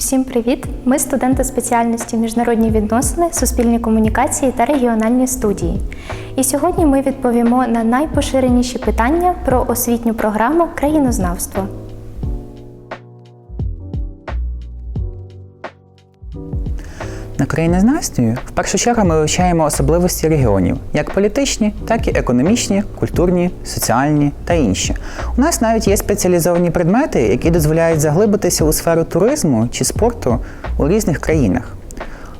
Всім привіт! Ми студенти спеціальності міжнародні відносини, суспільні комунікації та регіональні студії. І сьогодні ми відповімо на найпоширеніші питання про освітню програму країнознавство. На країнознавстві в першу чергу ми вивчаємо особливості регіонів, як політичні, так і економічні, культурні, соціальні та інші. У нас навіть є спеціалізовані предмети, які дозволяють заглибитися у сферу туризму чи спорту у різних країнах.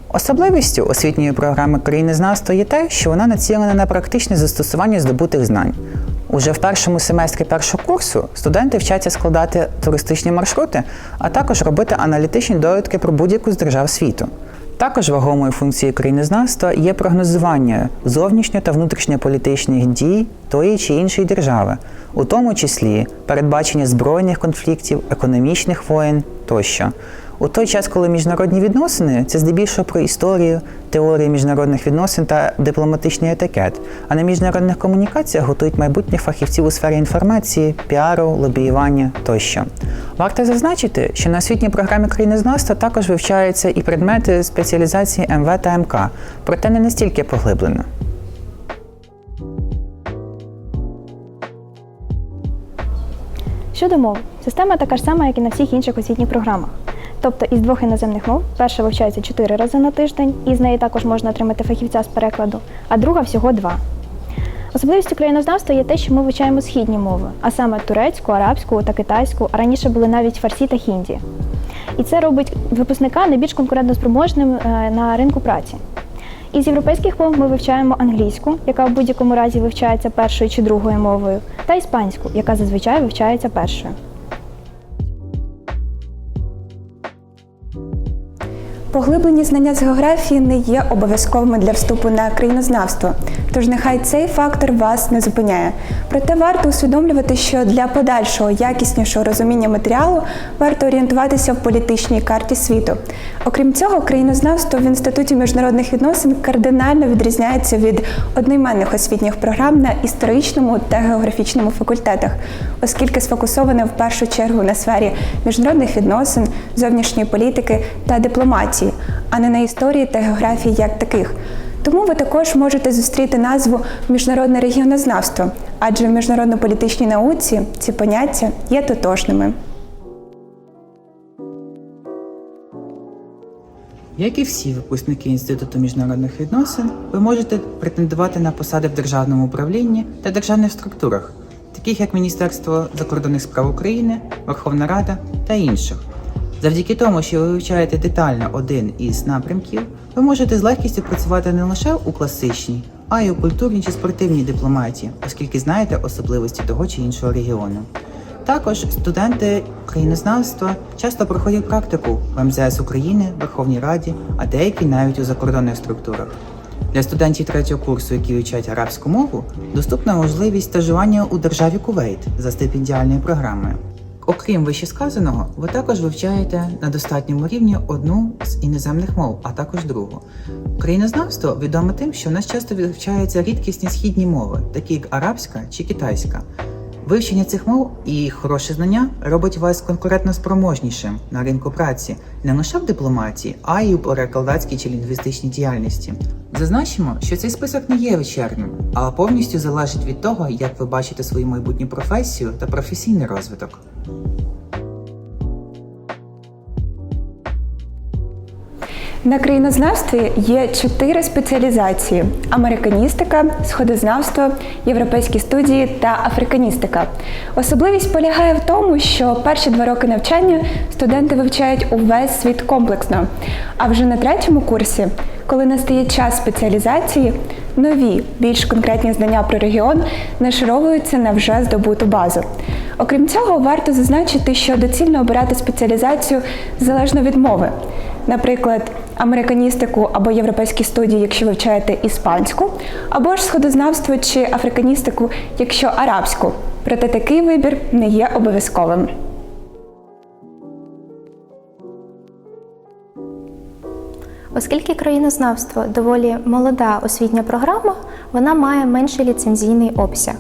Особливістю освітньої програми країнознавства є те, що вона націлена на практичне застосування здобутих знань. Уже в першому семестрі першого курсу студенти вчаться складати туристичні маршрути, а також робити аналітичні довідки про будь-яку з держав світу. Також вагомою функцією країнознавства є прогнозування зовнішньо та внутрішньополітичних дій тої чи іншої держави, у тому числі передбачення збройних конфліктів, економічних воєн тощо. У той час, коли міжнародні відносини це здебільшого про історію, теорії міжнародних відносин та дипломатичний етикет, а на міжнародних комунікаціях готують майбутніх фахівців у сфері інформації, піару, лобіювання тощо. Варто зазначити, що на освітній програмі країнознавства також вивчаються і предмети спеціалізації МВ та МК, проте не настільки поглиблено. Щодо мов, система така ж сама, як і на всіх інших освітніх програмах. Тобто із двох іноземних мов перша вивчається 4 рази на тиждень, і з неї також можна отримати фахівця з перекладу, а друга всього два. Особливістю країнознавства є те, що ми вивчаємо східні мови, а саме турецьку, арабську та китайську, а раніше були навіть фарсі та хінді. І це робить випускника найбільш конкурентоспроможним е, на ринку праці. Із європейських мов ми вивчаємо англійську, яка в будь-якому разі вивчається першою чи другою мовою, та іспанську, яка зазвичай вивчається першою. Поглиблені знання з географії не є обов'язковими для вступу на країнознавство, тож нехай цей фактор вас не зупиняє. Проте варто усвідомлювати, що для подальшого якіснішого розуміння матеріалу варто орієнтуватися в політичній карті світу. Окрім цього, країнознавство в інституті міжнародних відносин кардинально відрізняється від одноіменних освітніх програм на історичному та географічному факультетах, оскільки сфокусоване в першу чергу на сфері міжнародних відносин, зовнішньої політики та дипломатії, а не на історії та географії як таких. Тому ви також можете зустріти назву міжнародне регіонознавство, адже в міжнародно-політичній науці ці поняття є тотожними. Як і всі випускники Інституту міжнародних відносин, ви можете претендувати на посади в державному управлінні та державних структурах, таких як Міністерство закордонних справ України, Верховна Рада та інших. Завдяки тому, що ви вивчаєте детально один із напрямків, ви можете з легкістю працювати не лише у класичній, а й у культурній чи спортивній дипломатії, оскільки знаєте особливості того чи іншого регіону. Також студенти країнознавства часто проходять практику в МЗС України, Верховній Раді, а деякі навіть у закордонних структурах. Для студентів третього курсу, які вивчають арабську мову, доступна можливість стажування у державі Кувейт за стипендіальною програмою. Окрім вищесказаного, ви також вивчаєте на достатньому рівні одну з іноземних мов, а також другу. Країнознавство відоме тим, що в нас часто вивчаються рідкісні східні мови, такі як арабська чи китайська. Вивчення цих мов і хороше знання робить вас конкурентно спроможнішим на ринку праці не лише в дипломатії, а й у перекладацькій чи лінгвістичній діяльності. Зазначимо, що цей список не є вичерпним, а повністю залежить від того, як ви бачите свою майбутню професію та професійний розвиток. На країнознавстві є чотири спеціалізації: американістика, сходознавство, європейські студії та африканістика. Особливість полягає в тому, що перші два роки навчання студенти вивчають увесь світ комплексно. А вже на третьому курсі, коли настає час спеціалізації, нові, більш конкретні знання про регіон нашаровуються на вже здобуту базу. Окрім цього, варто зазначити, що доцільно обирати спеціалізацію залежно від мови. Наприклад, американістику або європейські студії, якщо вивчаєте іспанську, або ж сходознавство чи африканістику, якщо арабську. Проте такий вибір не є обов'язковим. Оскільки країнознавство доволі молода освітня програма, вона має менший ліцензійний обсяг.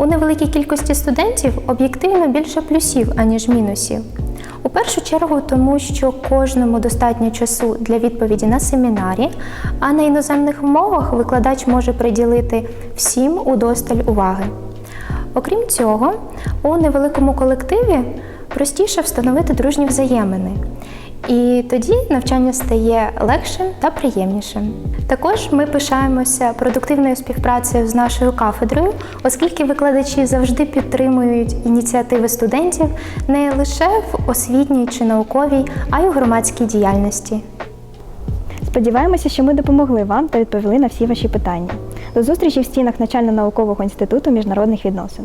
У невеликій кількості студентів об'єктивно більше плюсів, аніж мінусів. У першу чергу, тому що кожному достатньо часу для відповіді на семінарі, а на іноземних мовах викладач може приділити всім удосталь уваги. Окрім цього, у невеликому колективі простіше встановити дружні взаємини. І тоді навчання стає легшим та приємнішим. Також ми пишаємося продуктивною співпрацею з нашою кафедрою, оскільки викладачі завжди підтримують ініціативи студентів не лише в освітній чи науковій, а й у громадській діяльності. Сподіваємося, що ми допомогли вам та відповіли на всі ваші питання. До зустрічі в стінах Начально-наукового інституту міжнародних відносин.